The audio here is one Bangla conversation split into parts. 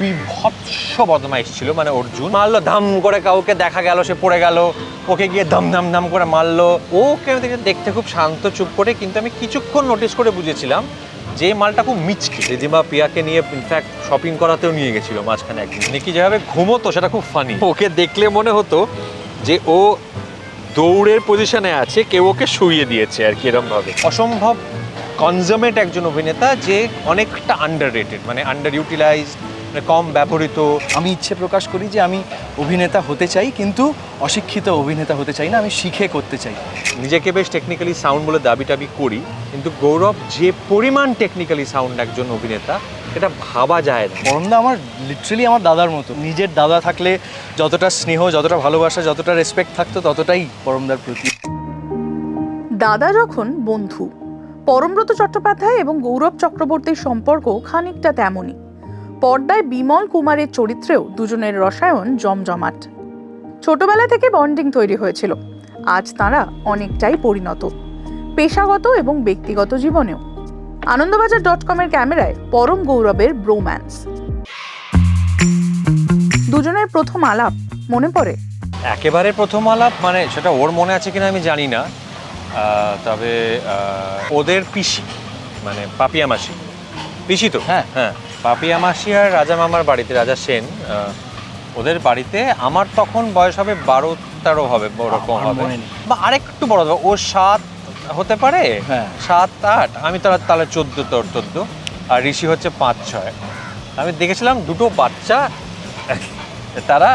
বিভৎস বদমাইশ ছিল মানে অর্জুন। মারলো, ধাম করে কাউকে দেখা গেল, সে পড়ে গেল। ওকে গিয়ে ধাম ধাম ধাম করে মারলো। আমি দেখে- দেখতে খুব শান্ত, চুপ করে, কিন্তু আমি কিছুক্ষণ নোটিস করে বুঝেছিলাম যে মালটা খুব মিচকি। রিদিমা পিয়াকে নিয়ে ইনফ্যাক্ট শপিং করাতেও নিয়ে গেছিল মাঝখানে একদিন। নিকি যেভাবে ঘুমোতো, সেটা খুব ফানি ওকে দেখলে মনে হতো যে ও দৌড়ের পজিশনে আছে, কেউ ওকে শুইয়ে দিয়েছে আর কি এরকম ভাবে অসম্ভব কনজামেট একজন অভিনেতা যে অনেকটা আন্ডার রেটেড মানে আন্ডার ইউটিলাইজড কম ব্যবহৃত। আমি ইচ্ছে প্রকাশ করি যে আমি অভিনেতা হতে চাই কিন্তু অশিক্ষিত অভিনেতা হতে চাই না আমি শিখে করতে চাই। নিজেকে বেশ টেকনিক্যালি সাউন্ড বলে দাবি টাবি করি কিন্তু গৌরব যে পরিমাণ টেকনিক্যালি সাউন্ড একজন অভিনেতা এটা ভাবা যায় না। পরমদা আমার লিটারেলি আমার দাদার মতো। নিজের দাদা থাকলে যতটা স্নেহ যতটা ভালোবাসা যতটা রেসপেক্ট থাকতো ততটাই পরমদার প্রতি। দাদা যখন বন্ধু পরমব্রত চট্টোপাধ্যায় এবং গৌরব চক্রবর্তীর সম্পর্ক খানিকটা তেমনই। পর্দায় বিমল কুমারের চরিত্রেও দুজনের রসায়ন জমজমাট। ছোটবেলা থেকে বন্ডিং তৈরি হয়েছিল। আজ তারা অনেকটাই পরিণত। পেশাগত এবং ব্যক্তিগত জীবনেও। আনন্দবাজার ডট কমের ক্যামেরায় পরম গৌরবের ব্রোম্যান্স দুজনের প্রথম আলাপ মনে পড়ে? একেবারে প্রথম আলাপ মানে সেটা ওর মনে আছে কিনা আমি জানি না। তবে ওদের পিসি মানে পাপিয়া মাসি। পিসি তো? হ্যাঁ। হ্যাঁ। পাপিয়া মাসি আর রাজা মামার বাড়িতে রাজা সেন ওদের বাড়িতে আমার তখন বয়স হবে বারো তেরো হবে ওরকম হবে। বা আরেকটু বড় হবে ও সাত হতে পারে? হ্যাঁ। সাত আট আমি তাহলে তাহলে চোদ্দ তোর চোদ্দ আর ঋষি হচ্ছে পাঁচ ছয়। আমি দেখেছিলাম দুটো বাচ্চা তারা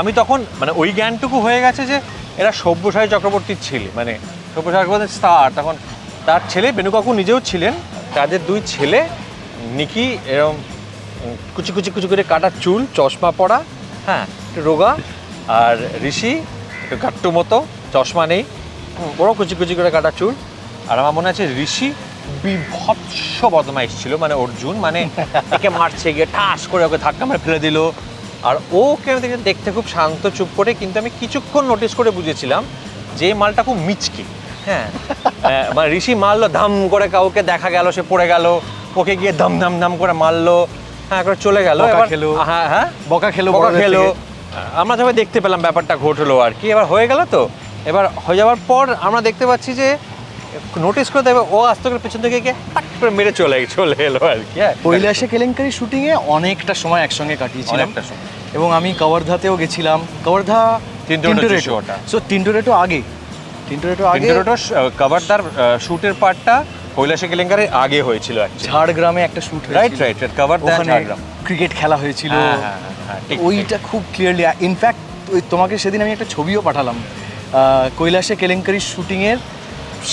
আমি তখন মানে ওই জ্ঞানটুকু হয়ে গেছে যে এরা সব্যসাচী চক্রবর্তীর ছেলে মানে সব্যসাচী চক্রবর্তীর স্টার তখন তার ছেলে বেনু কাকু নিজেও ছিলেন তাদের দুই ছেলে নিকি এরম কুচি কুচি কুচি করে কাটা চুল চশমা পরা হ্যাঁ একটু রোগা আর ঋষি একটু গাট্টু মতো চশমা নেই ওরও কুচি কুচি করে কাটা চুল আর আমার মনে আছে ঋষি বিভৎস বদমাইশ ছিল মানে অর্জুন মানে একে মারছে গিয়ে ঠাস করে ওকে ধাক্কা মেরে ফেলে দিল আর ওকে আমি দেখে- দেখতে খুব শান্ত চুপ করে কিন্তু আমি কিছুক্ষণ নোটিস করে বুঝেছিলাম যে মালটা খুব মিচকি হ্যাঁ মানে ঋষি মারলো ধাম করে কাউকে দেখা গেল সে পড়ে গেল ওকে গিয়ে ধাম ধাম ধাম করে মারলো হ্যাঁ একবার চলে গেল। খেলো। হ্যাঁ হ্যাঁ। বকা খেলো বকা খেলো। আমরা সবাই দেখতে পেলাম ব্যাপারটা ঘটলো আর কি। এবার হয়ে গেল তো? এবার হয়ে যাওয়ার পর আমরা দেখতে পাচ্ছি যে নোটিস করে দেবে ও আস্তে করে পেছন থেকে গিয়ে পাট করে মেরে চলে চলে এলো আর কি। হ্যাঁ। কৈলাসে কেলেঙ্কারি শুটিংয়ে অনেকটা সময় একসঙ্গে কাটিয়েছিলাম। এবং আমি কবর্ধাতেও গেছিলাম। কবর্ধা তিনটোরেটো। সো তিনটোরেটো আগে। তিনটোরেটো আগে। ইন্টারোটো কভারদার শুটের পার্টটা কৈলাসে কেলেঙ্কারের আগে হয়েছিল ঝাড়গ্রামে একটা shoot right right cover that ওখানে ক্রিকেট খেলা হয়েছিল। হ্যাঁ, হ্যাঁ, হ্যাঁ, ওইটা খুব ক্লিয়ারলি ইনফ্যাক্ট ওই তোমাকে সেদিন আমি একটা ছবিও পাঠালাম। কৈলাসে কেলেঙ্কারির শুটিংয়ের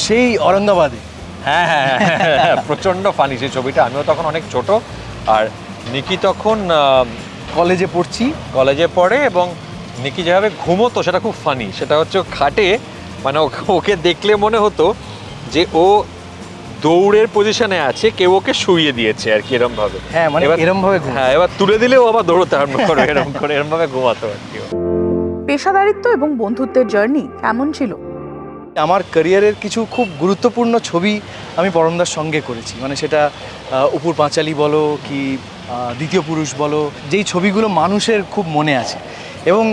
সেই ঔরঙ্গাবাদে। হ্যাঁ হ্যাঁ হ্যাঁ, হ্যাঁ প্রচণ্ড ফানি সেই ছবিটা। আমিও তখন অনেক ছোট আর নিকি তখন কলেজে পড়ছি। কলেজে পড়ে এবং নিকি যেভাবে ঘুমোতো সেটা খুব ফানি সেটা হচ্ছে খাটে মানে ওকে দেখলে মনে হতো যে ও দৌড়ের পজিশনে আছে কেউ ওকে শুইয়ে দিয়েছে আর কি এরম ভাবে হ্যাঁ, মানে এবার- এরমভাবে হ্যাঁ এবার তুলে দিলেও আবার দৌড়তে আরম্ভ করে এরকম করে এরম ভাবে ঘুমাতো আর কি পেশাদারিত্ব এবং বন্ধুত্বের জার্নি কেমন ছিল? আমার ক্যারিয়ারের কিছু খুব গুরুত্বপূর্ণ ছবি আমি পরমদার সঙ্গে করেছি। মানে সেটা উপুর পাঁচালি বলো কি দ্বিতীয় পুরুষ বলো যেই ছবিগুলো মানুষের খুব মনে আছে। এবং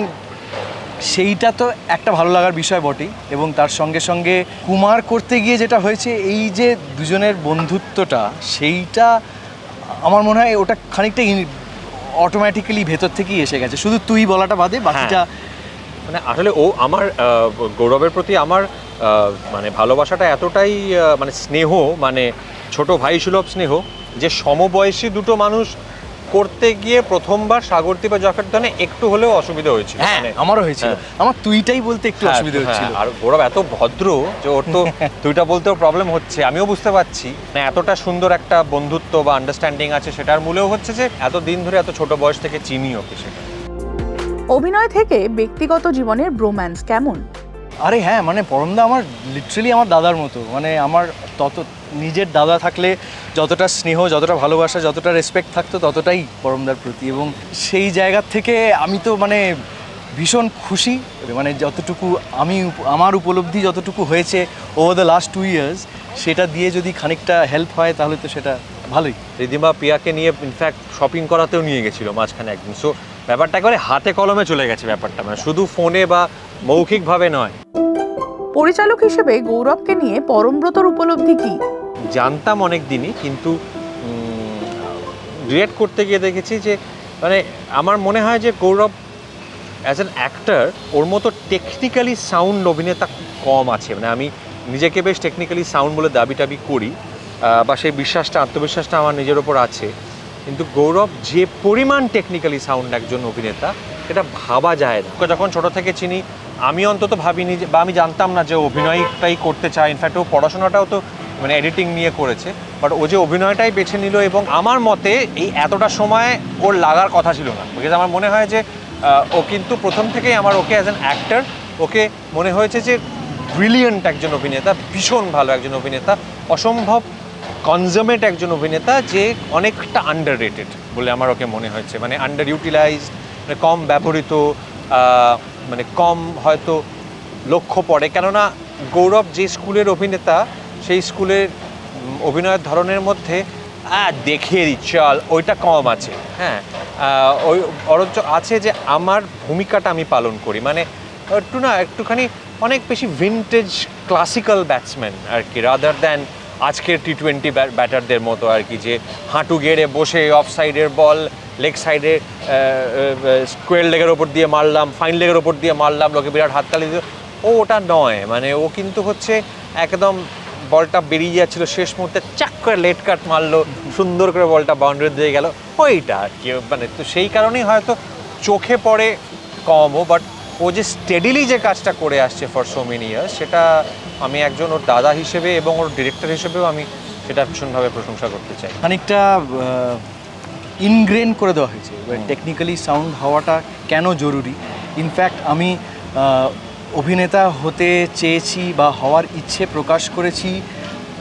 সেইটা তো একটা ভালো লাগার বিষয় বটেই এবং তার সঙ্গে সঙ্গে কুমার করতে গিয়ে যেটা হয়েছে এই যে দুজনের বন্ধুত্বটা সেইটা আমার মনে হয় ওটা খানিকটা অটোমেটিক্যালি ভেতর থেকেই এসে গেছে। শুধু তুই বলাটা বাদে বাকিটা মানে আসলে ও আমার গৌরবের প্রতি আমার মানে ভালোবাসাটা এতটাই মানে স্নেহ মানে ছোট ভাই সুলভ স্নেহ যে সমবয়সী দুটো মানুষ করতে গিয়ে প্রথমবার সাগরদ্বীপ বা জকারদানে একটু হলেও অসুবিধা হয়েছিল। হ্যাঁ মানে আমারও হয়েছিল। হ্যাঁ। আমার তুইটাই বলতে একটু হ্যাঁ, অসুবিধা হ্যাঁ, হচ্ছিল আর গৌরব এত ভদ্র যে ওর তো তুইটা বলতেও প্রবলেম হচ্ছে। আমিও বুঝতে পারছি। মানে এতটা সুন্দর একটা বন্ধুত্ব বা আন্ডারস্ট্যান্ডিং আছে সেটার মূলেও হচ্ছে যে এত দিন ধরে এত ছোট বয়স থেকে চিনি ওকে সেটা। অভিনয় থেকে ব্যক্তিগত জীবনের ব্রোম্যান্স কেমন? আরে হ্যাঁ মানে পরমদা আমার লিটারেলি আমার দাদার মতো। মানে আমার তত, নিজের দাদা থাকলে যতটা স্নেহ, যতটা ভালোবাসা, যতটা রেসপেক্ট থাকতো ততটাই পরমদার প্রতি। এবং সেই জায়গা থেকে আমি তো মানে ভীষণ খুশি। মানে যতটুকু আমি আমার উপলব্ধি যতটুকু হয়েছে over the last two years সেটা দিয়ে যদি খানিকটা হেল্প হয়, তাহলে তো সেটা ভালোই। রিদিমা পিয়াকে নিয়ে ইনফ্যাক্ট শপিং করাতেও নিয়ে গেছিল মাঝখানে একদিন। সো ব্যাপারটা একেবারে হাতে কলমে চলে গেছে ব্যাপারটা। মানে শুধু ফোনে বা মৌখিকভাবে নয়। পরিচালক হিসেবে গৌরবকে নিয়ে পরমব্রতর উপলব্ধি কি? জানতাম অনেক দিনই কিন্তু ডিরেক্ট করতে গিয়ে দেখেছি যে মানে আমার মনে হয় যে গৌরব অ্যাজ অ্যান অ্যাক্টার ওর মতো টেকনিক্যালি সাউন্ড অভিনেতা কম আছে। মানে আমি নিজেকে বেশ টেকনিক্যালি সাউন্ড বলে দাবি টাবি করি বা সেই বিশ্বাসটা আত্মবিশ্বাসটা আমার নিজের ওপর আছে। কিন্তু গৌরব যে পরিমাণ টেকনিক্যালি সাউন্ড একজন অভিনেতা এটা ভাবা যায় না। যখন ছোট থেকে চিনি আমি অন্তত ভাবিনি বা আমি জানতাম না যে অভিনয়টাই করতে চায়। ইনফ্যাক্ট ও পড়াশোনাটাও তো মানে এডিটিং নিয়ে করেছে। বাট ও যে অভিনয়টাই বেছে নিল এবং আমার মতে এই এতটা সময় ওর লাগার কথা ছিল না। বিকজ আমার মনে হয় যে ও কিন্তু প্রথম থেকেই আমার ওকে অ্যাজ অ্যান অ্যাক্টার ওকে মনে হয়েছে যে ব্রিলিয়েন্ট একজন অভিনেতা, ভীষণ ভালো একজন অভিনেতা, অসম্ভব কনজামেট একজন অভিনেতা যে অনেকটা আন্ডার রেটেড বলে আমার ওকে মনে হয়েছে। মানে আন্ডার ইউটিলাইজড মানে কম ব্যবহৃত মানে কম হয়তো লক্ষ্য পড়ে। কেননা গৌরব যে স্কুলের অভিনেতা, সেই স্কুলের অভিনয়ের ধরনের মধ্যে দেখিয়ে দিই চল, ওইটা কম আছে। হ্যাঁ ওই, বরঞ্চ আছে যে আমার ভূমিকাটা আমি পালন করি। মানে একটু না, একটুখানি অনেক বেশি ভিনটেজ ক্লাসিক্যাল ব্যাটসম্যান আর কি রাদার দ্যান আজকের টি টোয়েন্টি ব্যাটারদের মতো আর কি, যে হাঁটু গেড়ে বসে অফ সাইডের বল লেগ সাইডে স্কোয়ার লেগের ওপর দিয়ে মারলাম, ফাইন লেগের ওপর দিয়ে মারলাম, লোকে বিরাট হাততালি দিল। ও ওটা নয় মানে ও কিন্তু হচ্ছে একদম বলটা বেরিয়ে যাচ্ছিল, শেষ মুহূর্তে চাক করে লেট কাট মারলো, সুন্দর করে বলটা বাউন্ডারি দিয়ে গেল। ওইটা আর কি মানে তো সেই কারণেই হয়তো চোখে পড়ে কমও বাট ও যে স্টেডিলি যে কাজটা করে আসছে ফর সো মেনি ইয়ার্স সেটা আমি একজন ওর দাদা হিসেবে এবং ওর ডিরেক্টর হিসেবেও আমি সেটা ভীষণভাবে প্রশংসা করতে চাই। খানিকটা ইনগ্রেন করে দেওয়া হয়েছে। টেকনিক্যালি সাউন্ড হওয়াটা কেন জরুরি? ইনফ্যাক্ট আমি অভিনেতা হতে চেয়েছি বা হওয়ার ইচ্ছে প্রকাশ করেছি,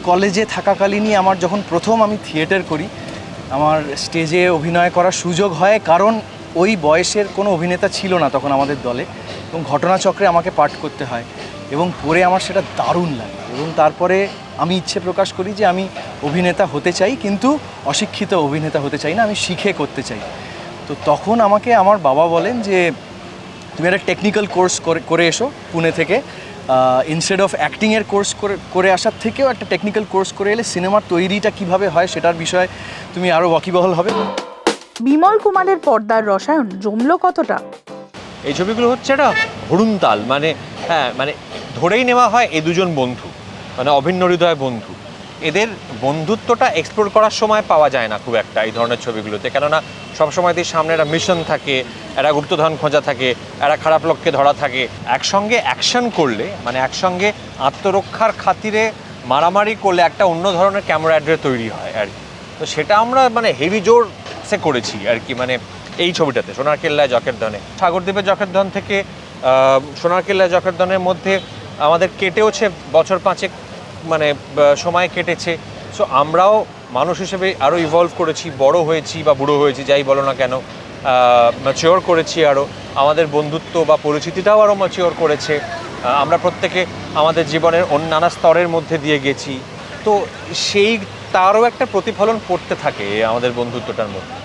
কলেজে থাকাকালীনই আমার যখন প্রথম আমি থিয়েটার করি, আমার স্টেজে অভিনয় করার সুযোগ হয় কারণ ওই বয়সের কোনো অভিনেতা ছিল না তখন আমাদের দলে। এবং ঘটনাচক্রে আমাকে পাঠ করতে হয়। এবং করে আমার সেটা দারুণ লাগে। এবং তারপরে আমি ইচ্ছে প্রকাশ করি যে আমি অভিনেতা হতে চাই কিন্তু অশিক্ষিত অভিনেতা হতে চাই না আমি শিখে করতে চাই। তো তখন আমাকে আমার বাবা বলেন যে তুমি একটা টেকনিক্যাল কোর্স করে করে এসো পুনে থেকে। ইনস্টেড অফ অ্যাক্টিংয়ের কোর্স করে করে আসার থেকেও একটা টেকনিক্যাল কোর্স করে এলে সিনেমার তৈরিটা কীভাবে হয় সেটার বিষয়ে তুমি আরও ওয়াকিবহল হবে। বিমল কুমারের পর্দার রসায়ন জমলো কতটা? এই ছবিগুলো হচ্ছে একটা হরুণতাল মানে হ্যাঁ মানে ধরেই নেওয়া হয় এ দুজন বন্ধু। মানে অভিন্ন হৃদয় বন্ধু। এদের বন্ধুত্বটা এক্সপ্লোর করার সময় পাওয়া যায় না খুব একটা এই ধরনের ছবিগুলোতে। কেননা সবসময়তেই সামনে একটা মিশন থাকে, একটা গুপ্তধন খোঁজা থাকে, একটা খারাপ লোককে ধরা থাকে, একসঙ্গে অ্যাকশন করলে মানে একসঙ্গে আত্মরক্ষার খাতিরে মারামারি করলে একটা অন্য ধরনের ক্যামেরা অ্যাড্রে তৈরি হয় আর তো সেটা আমরা মানে হেভি জোর সে করেছি আর কি মানে এই ছবিটাতে। সোনার কেল্লায় জকের ধনে সাগরদ্বীপের জকের ধন থেকে সোনার কেল্লায় জকের ধনের মধ্যে আমাদের কেটেওছে, বছর পাঁচেক মানে সময় কেটেছে। সো আমরাও মানুষ হিসেবে আরও ইভলভ করেছি, বড় হয়েছি বা বুড়ো হয়েছি, যাই বলো না কেন ম্যাচিওর করেছি আরও আমাদের বন্ধুত্ব বা পরিচিতিটাও আরও ম্যাচিওর করেছে। আমরা প্রত্যেকে আমাদের জীবনের অন্যান্য স্তরের মধ্যে দিয়ে গেছি। তো, সেই, তারও একটা প্রতিফলন পড়তে থাকে আমাদের বন্ধুত্বটার মধ্যে।